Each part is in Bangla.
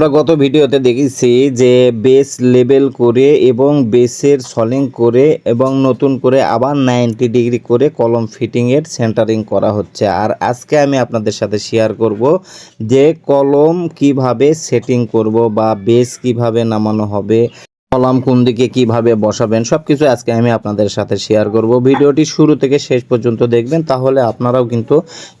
আমরা গত ভিডিওতে দেখেছি যে বেস লেবেল করে এবং বেসের সলিং করে এবং নতুন করে আবার নাইনটি ডিগ্রি করে কলম ফিটিংয়ের সেন্টারিং করা হচ্ছে। আর আজকে আমি আপনাদের সাথে শেয়ার করব যে কলম কীভাবে সেটিং করব বা বেস কীভাবে নামানো হবে। কলাম কোন দিকে কীভাবে বসাবেন সব কিছু আজকে আমি আপনাদের সাথে শেয়ার করব। ভিডিওটি শুরু থেকে শেষ পর্যন্ত দেখবেন, তাহলে আপনারাও কিন্তু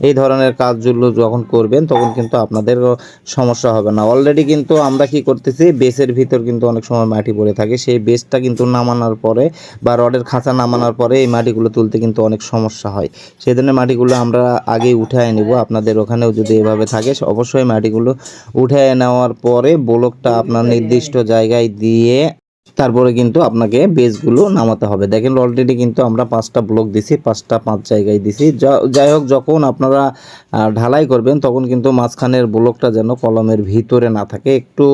এই ধরনের কাজগুলো যখন করবেন, তখন কিন্তু আপনাদেরও সমস্যা হবে না। অলরেডি কিন্তু আমরা কি করতেছি, বেসের ভিতর কিন্তু অনেক সময় মাটি পড়ে থাকে, সেই বেসটা কিন্তু নামানোর পরে বা রডের খাঁচা নামানোর পরে এই মাটিগুলো তুলতে কিন্তু অনেক সমস্যা হয়। সেই জন্য মাটিগুলো আমরা আগেই উঠায় নিব, আপনাদের ওখানেও যদি এভাবে থাকে, অবশ্যই মাটিগুলো উঠায় নেওয়ার পরে ব্লকটা আপনার নির্দিষ্ট জায়গায় দিয়ে তারপরে কিন্তু আপনাকে বেসগুলো নামাতে হবে। দেখেন অলরেডি কিন্তু আমরা পাঁচটা ব্লক দিছি, পাঁচটা পাঁচ জায়গায় দিছি। যাই হোক, যখন আপনারা ঢালাই করবেন, তখন কিন্তু মাঝখানের ব্লকটা যেন কলমের ভিতরে না থাকে। একটু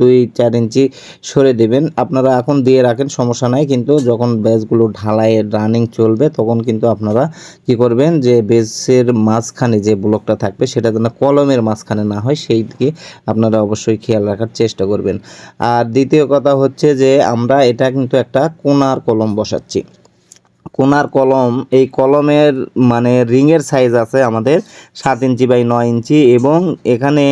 দুই চার ইঞ্চি সরে দেবেন। আপনারা এখন দিয়ে রাখেন, সমস্যা নাই। কিন্তু যখন বেসগুলো ঢালাই রানিং চলবে, তখন কিন্তু আপনারা কি করবেন, যে বেসের মাঝখানে যে ব্লকটা থাকবে, সেটা যেন কলমের মাঝখানে না হয় সেই দিকে আপনারা অবশ্যই খেয়াল রাখার চেষ্টা করবেন। আর দ্বিতীয় কথা হচ্ছে যে আমরা এটা কিন্তু একটা কোনার কলম বসাচ্ছি। কোনার কলম, এই কলমের মানে রিংয়ের সাইজ আছে আমাদের সাত ইঞ্চি বাই নয় ইঞ্চি এবং এখানে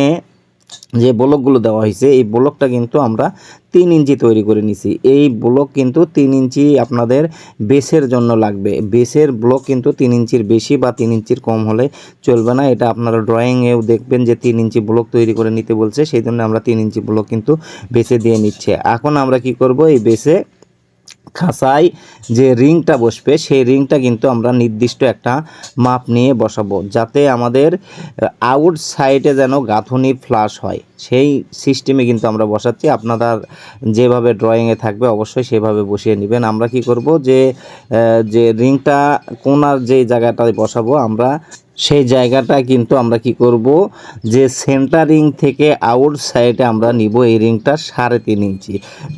যে ব্লকগুলো দেওয়া হয়েছে, এই ব্লকটা কিন্তু আমরা তিন ইঞ্চি তৈরি করে নিছি। এই ব্লক কিন্তু তিন ইঞ্চি আপনাদের বেসের জন্য লাগবে। বেসের ব্লক কিন্তু তিন ইঞ্চির বেশি বা তিন ইঞ্চির কম হলে চলবে না। এটা আপনারা ড্রয়িংয়েও দেখবেন যে তিন ইঞ্চি ব্লক তৈরি করে নিতে বলছে, সেই জন্য আমরা তিন ইঞ্চি ব্লক কিন্তু বেসে দিয়ে নিচ্ছে। এখন আমরা কি করব? এই বেসে খাঁচায় যে রিংটা বসবে, সেই রিংটা কিন্তু আমরা নির্দিষ্ট একটা মাপ নিয়ে বসাবো, যাতে আমাদের আউট সাইডে যেন গাঁথনি ফ্লাশ হয়। সেই সিস্টেমে কিন্তু আমরা বসাচ্ছি। আপনারা যেভাবে ড্রয়িংয়ে থাকবে অবশ্যই সেভাবে বসিয়ে নেবেন। আমরা কি করব যে যে রিংটা কোনার যে জায়গাটায় বসাবো, আমরা সেই জায়গাটা কিন্তু আমরা কি করব? যে সেন্টারিং থেকে আউট সাইডে আমরা নিব এই রিংটা সাড়ে তিন ইঞ্চি।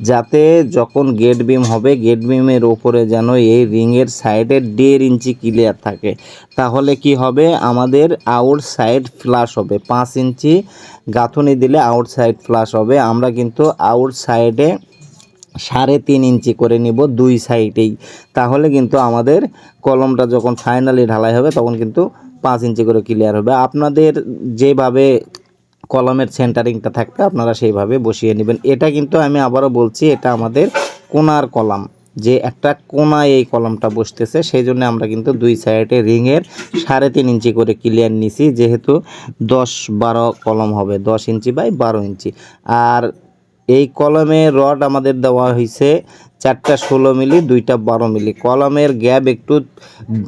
যাতে যখন গেট বিম হবে গেট বিমের ওপরে যেন এই রিংয়ের সাইডে দেড় ইঞ্চি ক্লিয়ার থাকে। তাহলে কি হবে? আমাদের আউট সাইড ফ্লাশ হবে। পাঁচ ইঞ্চি গাঁথনি দিলে আউট সাইড ফ্লাশ হবে। আমরা কিন্তু আউট সাইডে সাড়ে তিন ইঞ্চি করে নিব দুই সাইডেই তাহলে কিন্তু আমাদের কলমটা যখন ফাইনালি ঢালাই হবে, তখন কিন্তু পাঁচ ইঞ্চি করে ক্লিয়ার হবে। আপনাদের যেভাবে কলমের সেন্টারিংটা থাকবে, আপনারা সেইভাবে বসিয়ে নেবেন। এটা কিন্তু আমি আবারও বলছি, এটা আমাদের কোনার কলাম। যে একটা কোনায় এই কলমটা বসতেছে, সেই জন্য আমরা কিন্তু দুই সাইডে রিংয়ের সাড়ে তিন ইঞ্চি করে ক্লিয়ার নিছি, যেহেতু দশ বারো কলম হবে, দশ ইঞ্চি বাই বারো ইঞ্চি। আর এই কলমে রড আমাদের দেওয়া হয়েছে চারটা ষোলো মিলি, দুইটা বারো মিলি। কলমের গ্যাপ একটু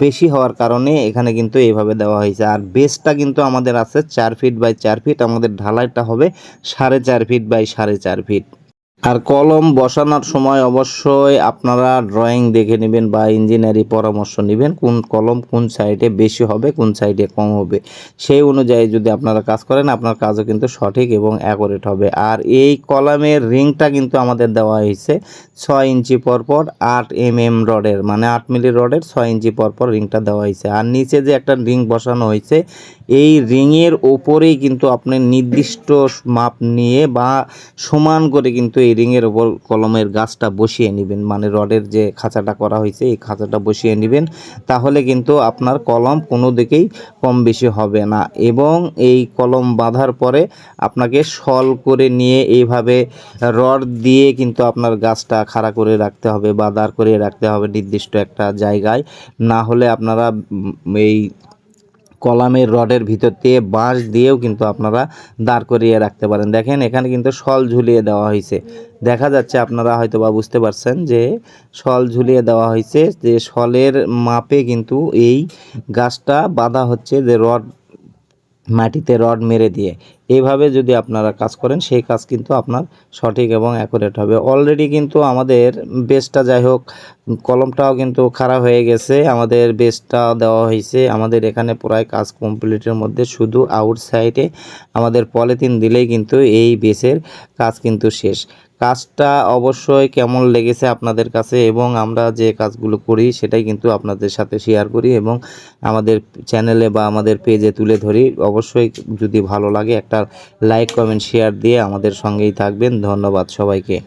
বেশি হওয়ার কারণে এখানে কিন্তু এইভাবে দেওয়া হয়েছে আর বেসটা কিন্তু আমাদের আছে চার ফিট বাই চার ফিট, আমাদের ঢালাইটা হবে সাড়ে চার ফিট বাই সাড়ে চার ফিট। আর কলম বসানোর সময় অবশ্যই আপনারা ড্রয়িং দেখে নেবেন বা ইঞ্জিনিয়ারিং পরামর্শ নেবেন কোন কলম কোন সাইডে বেশি হবে, কোন সাইডে কম হবে। সেই অনুযায়ী যদি আপনারা কাজ করেন, আপনার কাজও কিন্তু সঠিক এবং অ্যাকোরেট হবে। আর এই কলমের রিংটা কিন্তু আমাদের দেওয়া হয়েছে ছয় ইঞ্চি পরপর আট এম এম রডের মানে আট মিলি রডের ছয় ইঞ্চি পরপর রিংটা দেওয়া হয়েছে। আর নিচে যে একটা রিং বসানো হয়েছে, এই রিংয়ের ওপরেই কিন্তু আপনি নির্দিষ্ট মাপ নিয়ে বা সমান করে কিন্তু এই রিংয়ের ওপর কলমের গাছটা বসিয়ে নেবেন। মানে রডের যে খাঁচাটা করা হয়েছে, এই খাঁচাটা বসিয়ে নেবেন। তাহলে কিন্তু আপনার কলম কোনো দিকেই কম বেশি হবে না এবং এই কলম বাঁধার পরে আপনাকে সল করে নিয়ে এইভাবে রড দিয়ে কিন্তু আপনার গাছটা খাড়া করে রাখতে হবে বা দাঁড় করে রাখতে হবে নির্দিষ্ট একটা জায়গায়। না হলে আপনারা এই কলামের রডের ভিতর দিয়ে বাঁশ দিয়েও কিন্তু আপনারা দাঁড় করিয়ে রাখতে পারেন। দেখেন, এখানে কিন্তু শল ঝুলিয়ে দেওয়া হয়েছে। দেখা যাচ্ছে আপনারা হয়তো বা বুঝতে পারছেন যে শল ঝুলিয়ে দেওয়া হয়েছে, যে শলের মাপে কিন্তু এই গাছটা বাঁধা হচ্ছে যে রড, মাটিতে রড মেরে দিয়ে। এইভাবে যদি আপনারা কাজ করেন, সেই কাজ কিন্তু আপনার সঠিক এবং অ্যাকুরেট হবে। অলরেডি কিন্তু আমাদের বেসটা যাই হোক, কলমটাও কিন্তু খারাপ হয়ে গেছে। আমাদের বেসটা দেওয়া হয়েছে। আমাদের এখানে প্রায় কাজ কমপ্লিটের মধ্যে শুধু আউটসাইডে আমাদের পলিথিন দিলেই কিন্তু এই বেসের কাজ কিন্তু শেষ। কাজটা অবশ্যই কেমন লেগেছে আপনাদের কাছে এবং আমরা যে কাজগুলো করি, সেটাই কিন্তু আপনাদের সাথে শেয়ার করি এবং আমাদের চ্যানেলে বা আমাদের পেজে তুলে ধরি। অবশ্যই যদি ভালো লাগে একটা লাইক কমেন্ট শেয়ার দিয়ে আমাদের সঙ্গেই থাকবেন। ধন্যবাদ সবাইকে।